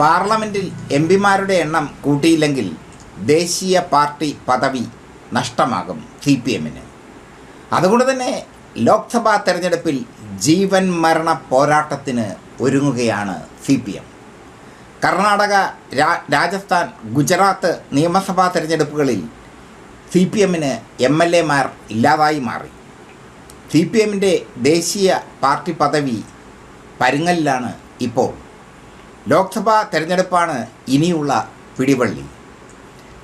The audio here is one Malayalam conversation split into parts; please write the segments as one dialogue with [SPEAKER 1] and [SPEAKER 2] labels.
[SPEAKER 1] പാർലമെന്റിൽ എം പിമാരുടെ എണ്ണം കൂട്ടിയില്ലെങ്കിൽ ദേശീയ പാർട്ടി പദവി നഷ്ടമാകും സി പി എമ്മിന്. അതുകൊണ്ട് തന്നെ ലോക്സഭാ തെരഞ്ഞെടുപ്പിൽ ജീവൻ മരണ പോരാട്ടത്തിന് ഒരുങ്ങുകയാണ് C P M. Karnataka Rajasthan Gujarat നിയമസഭാ തെരഞ്ഞെടുപ്പുകളിൽ സി പി എമ്മിന് എം എൽ എമാർ ഇല്ലാതായി മാറി. സി പി എമ്മിന്റെ ദേശീയ പാർട്ടി പദവി പരുങ്ങലിലാണ് ഇപ്പോൾ ലോക്സഭാ തെരഞ്ഞെടുപ്പാണ് ഇനിയുള്ള പിടിവള്ളി.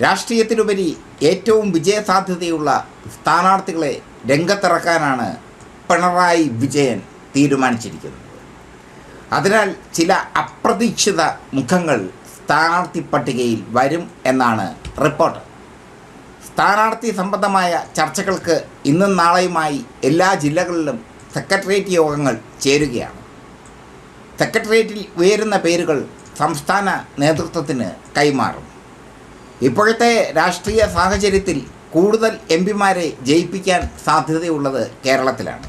[SPEAKER 1] രാഷ്ട്രീയത്തിലുപരി ഏറ്റവും വിജയസാധ്യതയുള്ള സ്ഥാനാർത്ഥികളെ രംഗത്തിറക്കാനാണ് പിണറായി വിജയൻ തീരുമാനിച്ചിരിക്കുന്നത്. അതിനാൽ ചില അപ്രതീക്ഷിത മുഖങ്ങൾ സ്ഥാനാർത്ഥി പട്ടികയിൽ വരും എന്നാണ് റിപ്പോർട്ട്. സ്ഥാനാർത്ഥി സംബന്ധമായ ചർച്ചകൾക്ക് ഇന്നും നാളെയുമായി എല്ലാ ജില്ലകളിലും സെക്രട്ടേറിയറ്റ് യോഗങ്ങൾ ചേരുകയാണ്. സെക്രട്ടേറിയറ്റിൽ ഉയരുന്ന പേരുകൾ സംസ്ഥാന നേതൃത്വത്തിന് കൈമാറും. ഇപ്പോഴത്തെ രാഷ്ട്രീയ സാഹചര്യത്തിൽ കൂടുതൽ എം പിമാരെ ജയിപ്പിക്കാൻ സാധ്യതയുള്ളത് കേരളത്തിലാണ്.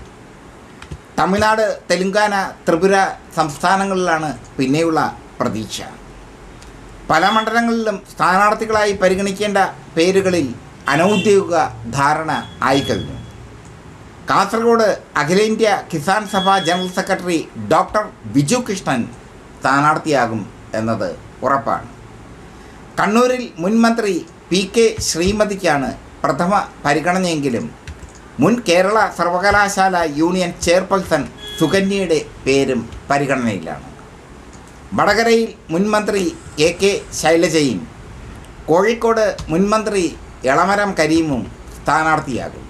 [SPEAKER 1] തമിഴ്നാട് തെലുങ്കാന ത്രിപുര സംസ്ഥാനങ്ങളിലാണ് പിന്നെയുള്ള പ്രതീക്ഷ. പല മണ്ഡലങ്ങളിലും സ്ഥാനാർത്ഥികളായി പരിഗണിക്കേണ്ട പേരുകളിൽ അനൗദ്യോഗിക ധാരണ ആയിക്കഴിഞ്ഞു. കാസർഗോഡ് അഖിലേന്ത്യാ Kisan Sabha general secretary doctor Biju Krishnan സ്ഥാനാർത്ഥിയാകും എന്നത് ഉറപ്പാണ്. കണ്ണൂരിൽ മുൻ മന്ത്രി പി കെ ശ്രീമതിക്കാണ് പ്രഥമ പരിഗണനയെങ്കിലും മുൻ കേരള സർവകലാശാല യൂണിയൻ ചെയർപേഴ്സൺ സുകന്യയുടെ പേരും പരിഗണനയിലാണ്. വടകരയിൽ മുൻ മന്ത്രി എ കെ ശൈലജയും കോഴിക്കോട് മുൻ മന്ത്രി എളമരം കരീമും സ്ഥാനാർത്ഥിയാകും.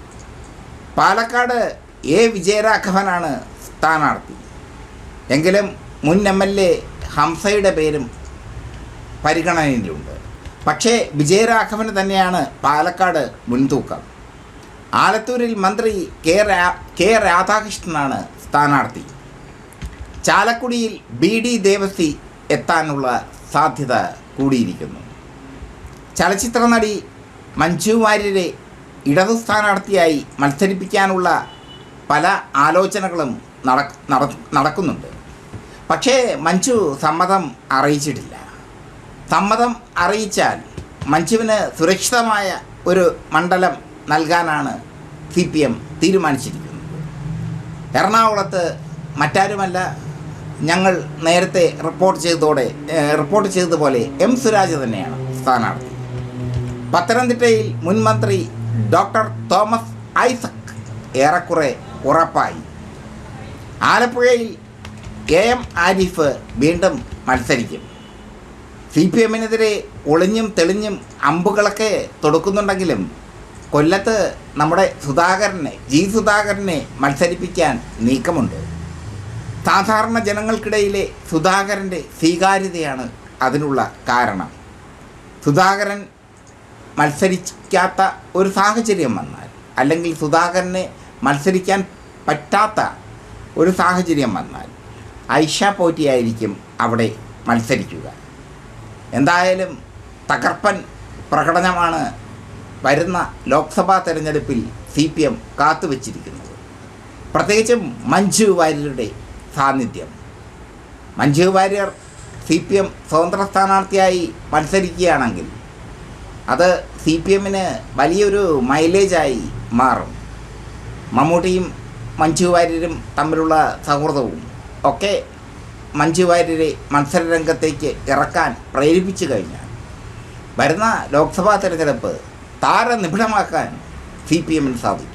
[SPEAKER 1] പാലക്കാട് എ വിജയരാഘവനാണ് സ്ഥാനാർത്ഥി. എങ്കിലും മുൻ എം എൽ എ ഹംസയുടെ പേരും പരിഗണനയിലുണ്ട്. പക്ഷേ വിജയരാഘവന് തന്നെയാണ് പാലക്കാട് മുൻതൂക്കം. ആലത്തൂരിൽ മന്ത്രി കെ രാ കെ രാധാകൃഷ്ണനാണ് സ്ഥാനാർത്ഥി. ചാലക്കുടിയിൽ ബി ഡി ദേവസി എത്താനുള്ള സാധ്യത കൂടിയിരിക്കുന്നു. ചലച്ചിത്ര നടി മഞ്ജു വാര്യരെ ഇടതു സ്ഥാനാർത്ഥിയായി മത്സരിപ്പിക്കാനുള്ള പല ആലോചനകളും നട- നട- നടക്കുന്നുണ്ട്. പക്ഷേ മഞ്ജു സമ്മതം അറിയിച്ചിട്ടില്ല. സമ്മതം അറിയിച്ചാൽ മഞ്ജുവിന് സുരക്ഷിതമായ ഒരു മണ്ഡലം നൽകാനാണ് സി പി എം തീരുമാനിച്ചിരിക്കുന്നത്. എറണാകുളത്ത് മറ്റാരുമല്ല ഞങ്ങൾ നേരത്തെ റിപ്പോർട്ട് ചെയ്തതോടെ റിപ്പോർട്ട് ചെയ്തതുപോലെ എം സുരാജ് തന്നെയാണ് സ്ഥാനാർത്ഥി. പത്തനംതിട്ടയിൽ മുൻ മന്ത്രി ഡോക്ടർ തോമസ് ഐസക് ഏറെക്കുറെ ഉറപ്പായി. ആലപ്പുഴയിൽ എ എം ആരിഫ് വീണ്ടും മത്സരിക്കും. സി പി എമ്മിനെതിരെ ഒളിഞ്ഞും തെളിഞ്ഞും അമ്പുകളൊക്കെ തൊടുക്കുന്നുണ്ടെങ്കിലും കൊല്ലത്ത് നമ്മുടെ സുധാകരനെ ജി സുധാകരനെ മത്സരിപ്പിക്കാൻ നീക്കമുണ്ട്. സാധാരണ ജനങ്ങൾക്കിടയിലെ സുധാകരന്റെ സ്വീകാര്യതയാണ് അതിനുള്ള കാരണം. സുധാകരൻ മത്സരിക്കാത്ത ഒരു സാഹചര്യം വന്നാൽ അല്ലെങ്കിൽ സുധാകരനെ മത്സരിക്കാൻ പറ്റാത്ത ഒരു സാഹചര്യം വന്നാൽ ഐഷ പോറ്റിയായിരിക്കും അവിടെ മത്സരിക്കുക. എന്തായാലും തകർപ്പൻ പ്രകടനമാണ് വരുന്ന ലോക്സഭാ തെരഞ്ഞെടുപ്പിൽ സി പി എം കാത്തുവച്ചിരിക്കുന്നത്. പ്രത്യേകിച്ചും മഞ്ജു വാര്യരുടെ സാന്നിധ്യം. Manju Warrier C P M സ്വതന്ത്ര സ്ഥാനാർത്ഥിയായി മത്സരിക്കുകയാണെങ്കിൽ അത് സി പി എമ്മിന് വലിയൊരു മൈലേജായി മാറും. മമ്മൂട്ടിയും മഞ്ജു വാര്യരും തമ്മിലുള്ള സൗഹൃദവും ഒക്കെ മഞ്ജു വാര്യരെ മത്സരരംഗത്തേക്ക് ഇറക്കാൻ പ്രേരിപ്പിച്ചു കഴിഞ്ഞാൽ വരുന്ന ലോക്സഭാ തെരഞ്ഞെടുപ്പ് താരനിബിഡമാക്കാൻ സി പി എമ്മിന് സാധിക്കും.